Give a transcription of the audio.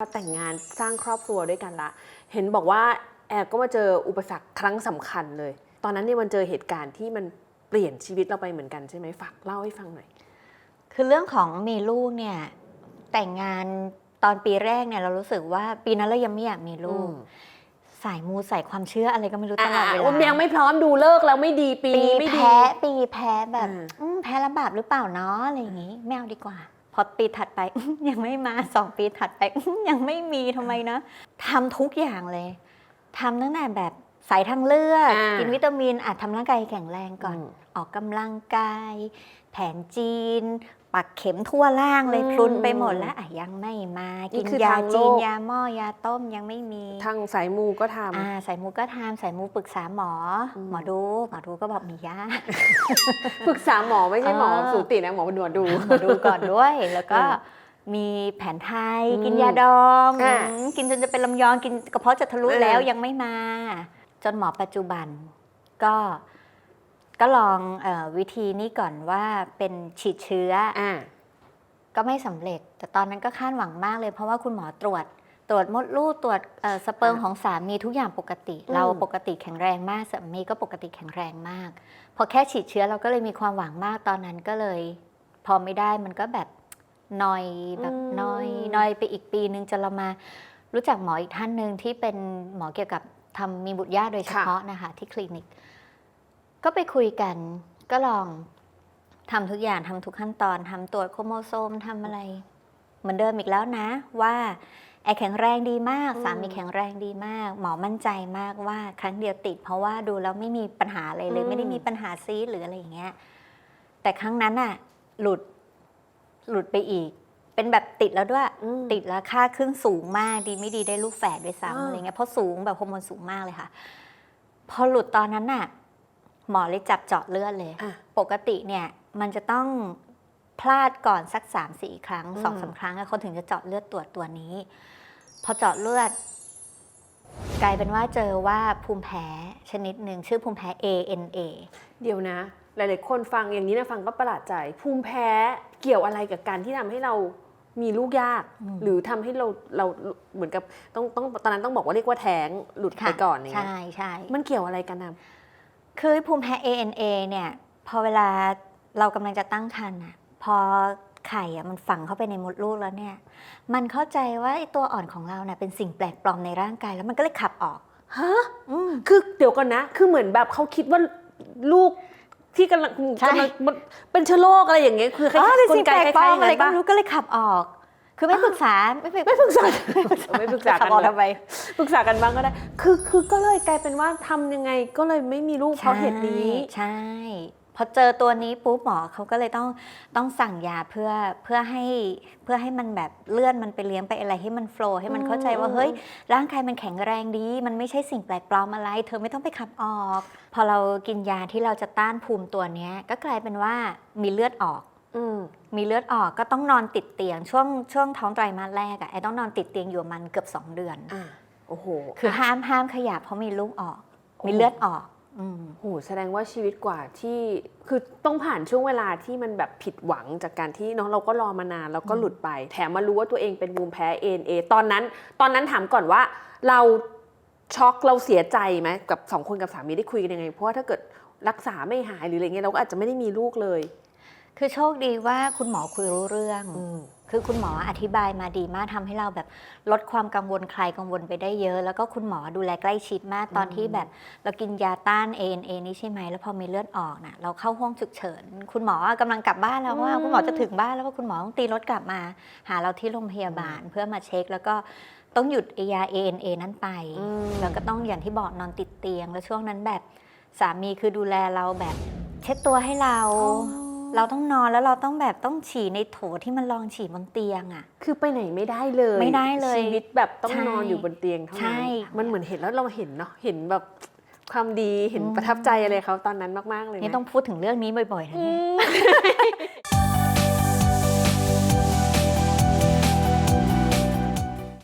พอแต่งงานสร้างครอบครัวด้วยกันละ เห็นบอกว่าแอร์ก็มาเจออุปสรรคครั้งสำคัญเลย ตอนนั้นเนี่ยมันเจอเหตุการณ์ที่มันเปลี่ยนชีวิตเราไปเหมือนกันใช่ไหมฝากเล่าให้ฟังหน่อย คือเรื่องของมีลูกเนี่ยแต่งงานตอนปีแรกเนี่ยเรารู้สึกว่าปีนั้นเรายังไม่อยากมีลูก สายมูสายความเชื่ออะไรก็ไม่รู้ตลอดเวอ่าลายังไม่พร้อมดูเลิกแล้วไม่ดีปีปีนี้ไม่ดีแพ้ปีแพ้แบบอ่าอืมแพ้ระบาปหรือเปล่าเนาะอะไรอย่างงี้ไม่เอาดีกว่า พอปีถัดไปอื้อยังไม่มาสองปีถัดไปอื้อยังไม่มีทำไมนะทำทุกอย่างเลยทำตั้งแต่แบบสายทางเลือดอ่ากิกินวิตามินอาจทำร่างกายแข็งแรงก่อนอืมออกกำลังกาย แผนจีน ปักเข็มทั่วร่างเลยอืมพลุนไปหมดแล้วอะยังไม่มา นี่กินคือยาทางโลจีนก ยาหม้อยาต้มยังไม่มีทางสายมูก็ทำอ่าสายมูก็ทำสายมูปรึกษาหมออมหมอดูหมอดูก็บอกมียาปรึกษาหมอไม่ใช่หมอเออ สูตินะหมอหนวดดู หมอดูก่อนด้วย แล้วก็เออมีแผนไทย อืมกินยาดองอะอืมกินจนจะเป็นลำยองกินกระเพาะจะทะลุเออ แล้วยังไม่มา จนหมอปัจจุบันก็ ก็ลองเออวิธีนี้ก่อนว่าเป็นฉีดเชื้ออ่าก็ไม่สำเร็จ แต่ตอนนั้นก็คาดหวังมากเลย เพราะว่าคุณหมอตรวจ ตรวจมดลูกตรวจเอ่อสเปิร์มอ่าของสามีทุกอย่างปกติอืมเราปกติแข็งแรงมากสามีก็ปกติแข็งแรงมาก พอแค่ฉีดเชื้อเราก็เลยมีความหวังมากตอนนั้นก็เลย พอไม่ได้มันก็แบบนอยแบบนอยนอยไปอีกปีนึงจนเรามารู้จักหมออีกท่านหนึ่งที่เป็นหมอเกี่ยวกับทำมีบุตรยากโดยเฉพาะนะคะที่คลินิก ก็ไปคุยกัน ก็ลองทำทุกอย่างทำทุกขั้นตอนทำตรวจโครโมโซมทำอะไรเหมือนเดิมอีกแล้วนะ ว่าแอร์แข็งแรงดีมากอืมสามีแข็งแรงดีมาก หมอมั่นใจมากว่าครั้งเดียวติด เพราะว่าดูแล้วไม่มีปัญหาอะไรเลย ไม่ได้มีปัญหาซีดหรืออะไรอย่างเงี้ยแต่ครั้งนั้นอะหลุดหลุดไปอีก เป็นแบบติดแล้วด้วยอืมติดแล้วค่าขึ้นสูงมากดีไม่ดีได้ลูกแฝดด้วยอ่าซ้ำอะไรเงี้ยเพราะสูงแบบฮอร์โมนสูงมากเลยค่ะ พอหลุดตอนนั้นน่ะ หมอเลยจับเจาะเลือดเลย อะ ปกติเนี่ยมันจะต้องพลาดก่อนสัก3ามสี่ครั้งอืม สองสามครั้งอะเขาถึงจะเจาะเลือดตรวจตัวนี้ พอเจาะเลือด กลายเป็นว่าเจอว่าภูมิแพ้ชนิดหนึ่งชื่อภูมิแพ้ ANA เดี๋ยวนะ หลาย ๆ คนฟังอย่างนี้นะฟังก็ประหลาดใจ ภูมิแพ้เกี่ยวอะไรกับการที่ทำให้เรามีลูกยาก อืม หรือทำให้เราเราเหมือนกับต้องต้องตอนนั้นต้องบอกว่าเรียกว่าแท้งหลุดไปค่ะก่อนอย่างเงี้ยใช่ใช่มันเกี่ยวอะไรกันนะ คือภูมิแพ้ ANA เนี่ยพอเวลาเรากำลังจะตั้งครรภ์อะพอไข่อะมันฝังเข้าไปในมดลูกแล้วเนี่ย มันเข้าใจว่าไอ้ตัวอ่อนของเราเนี่ยเป็นสิ่งแปลกปลอมในร่างกายแล้วมันก็เลยขับออกฮะอืม คือเดี๋ยวก่อนนะ คือเหมือนแบบเขาคิดว่าลูกที่กำลังใช่ กำลังมันเป็นเชื้อโรคอะไรอย่างเงี้ยคือคล้าอ๋อยเป็นๆกลสิ่งไกแปลกคปลล้าอยมๆอะไรนั้นก็ปะไม่รู้ก็เลยขับออก คือไม่ปรึกษาไม่ปรึกไม่ปรึกษาไม่ปรึกษาไม่ปรึกษากันขับออกเลยทำไมปรึกษากันบ้างก็ได้ คือคือก็เลยกลายเป็นว่าทำยังไงก็เลยไม่มีลูกเพราะเหตุนี้ใช่พอเจอตัวนี้ปุ๊บหมอเขาก็เลยต้องต้องสั่งยาเพื่อเพื่อให้เพื่อให้มันแบบเลือดมันไปเลี้ยงไปอะไรให้มันโฟล์ให้มันเข้าใจว่าอืมเฮ้ยร่างกายมันแข็งแรงดี มันไม่ใช่สิ่งแปลกปลอมอะไร เธอไม่ต้องไปขับออก พอเรากินยาที่เราจะต้านภูมิตัวเนี้ยก็กลายเป็นว่ามีเลือดออกอื มมีเลือดออกก็ต้องนอนติดเตียง ช่วงช่วงท้องไตรมาสแรกอะไอ้ต้องนอนติดเตียงอยู่ประมันเกือบสองเดือนอ่าโอ้โหคือห้ามห้ามขยับเพราะมีลูกออกโอ้มีเลือดออกอืมโหแสดงว่าชีวิตกว่าที่คือต้องผ่านช่วงเวลาที่มันแบบผิดหวังจากการที่เน้องเราก็รอมานานแล้วก็หลุดไป แถมมารู้ว่าตัวเองเป็นภูมิแพ้ ANA ตอนนั้น ตอนนั้นถามก่อนว่าเราช็อกเราเสียใจไหมกับสองคนกับสามีได้คุยกันยังไง เพราะว่าถ้าเกิดรักษาไม่หายหรืออะไรเงี้ยเราก็อาจจะไม่ได้มีลูกเลย คือโชคดีว่าคุณหมอคุยรู้เรื่อง คือคุณหมออธิบายมาดีมากทำให้เราแบบลดความกังวลคลายกังวลไปได้เยอะ แล้วก็คุณหมอดูแลใกล้ชิดมากตอนอืมที่แบบเรากินยาต้าน ANA นี่ใช่ไหม แล้วพอมีเลือดออกน่ะเราเข้าห้องฉุกเฉิน คุณหมอกำลังกลับบ้านแล้วว่า คุณหมอจะถึงบ้านแล้วว่าคุณหมอต้องตีรถกลับมา หาเราที่โรงพยาบาลเพื่อมาเช็ค แล้วก็ต้องหยุดไอ้ยา ANA นั้นไปอืมแล้วก็ต้องอย่างที่บอกนอนติดเตียง แล้วช่วงนั้นแบบสามีคือดูแลเราแบบเช็ดตัวให้เรา เราต้องนอนแล้วเราต้องแบบต้องฉี่ในโถที่มันรองฉี่บนเตียงอะคือไปไหนไม่ได้เลยไม่ได้เลยชีวิตแบบต้องใช่นอนอยู่บนเตียงเท่าใช่ นั้นมันเหมือนเห็นแล้วเราเห็นเนาะเห็นแบบความดีเห็นอืมประทับใจอะไรเขาตอนนั้นมากๆเลยนี่นะต้องพูดถึงเรื่องนี้บ่อยๆนะอืเนี่ย ม